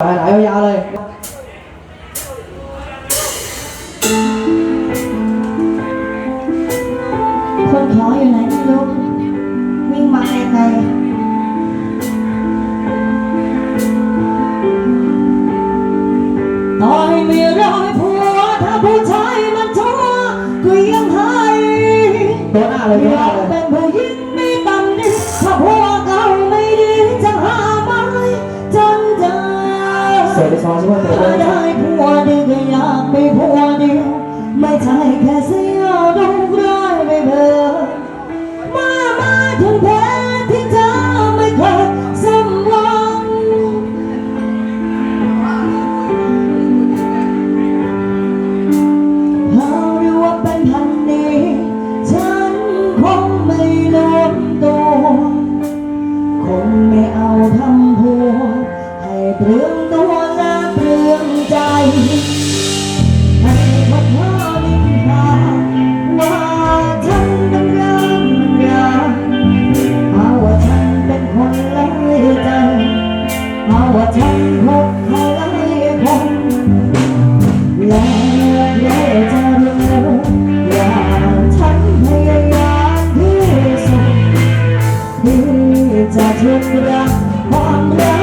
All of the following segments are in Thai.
ไปไหนยาวเลย คนขออยู่ไหนไม่รู้ วิ่งมาไกลๆต่อให้มีร้อยผัวถ้าผู้ชายมันชั่วก็ยังให้ตัวหน้าเลยตัวหน้า ไปซ้อมช่ไหเธอได้ผัวดีก็อยากไปผัวเดียวไม่ใช่แค่เสี้ยวดงร้ไม่เบอมามาถึงเธอที่เธอไม่เคยสำหวังเธอรู้ว่าเป็นพันนี้ ฉันคงไม่โน้มตัวคงไม่เอาทำผัวให้เปลือง จากทุกรักความรัก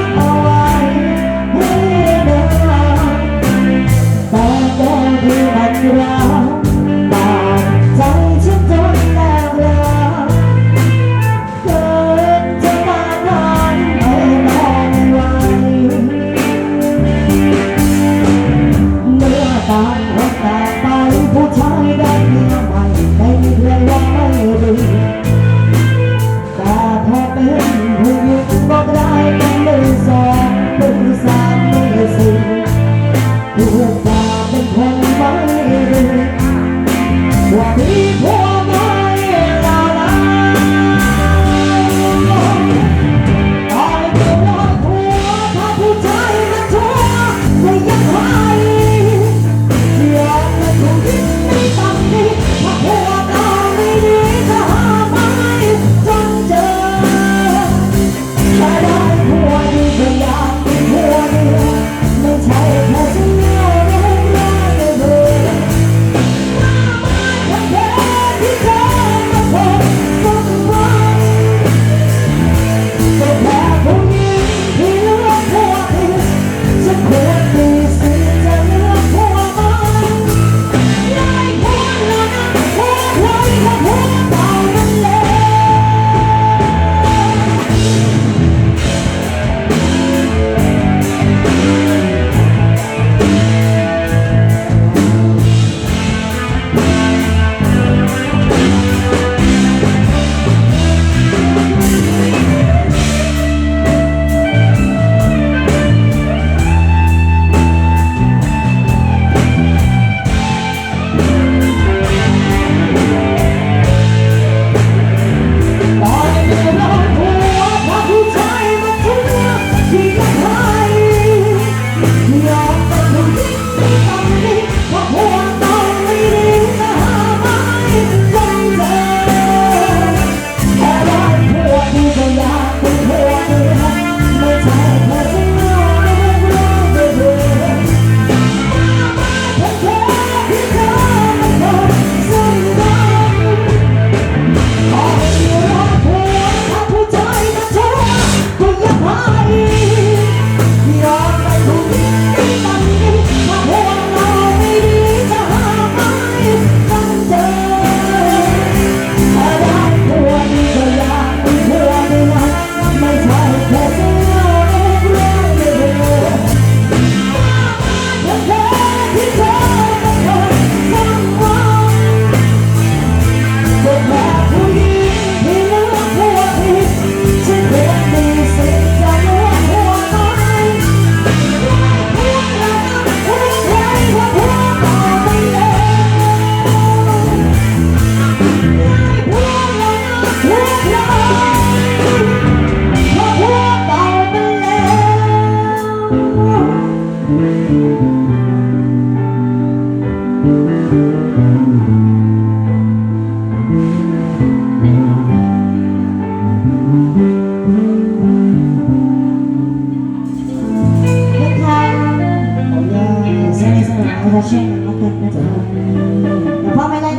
ก็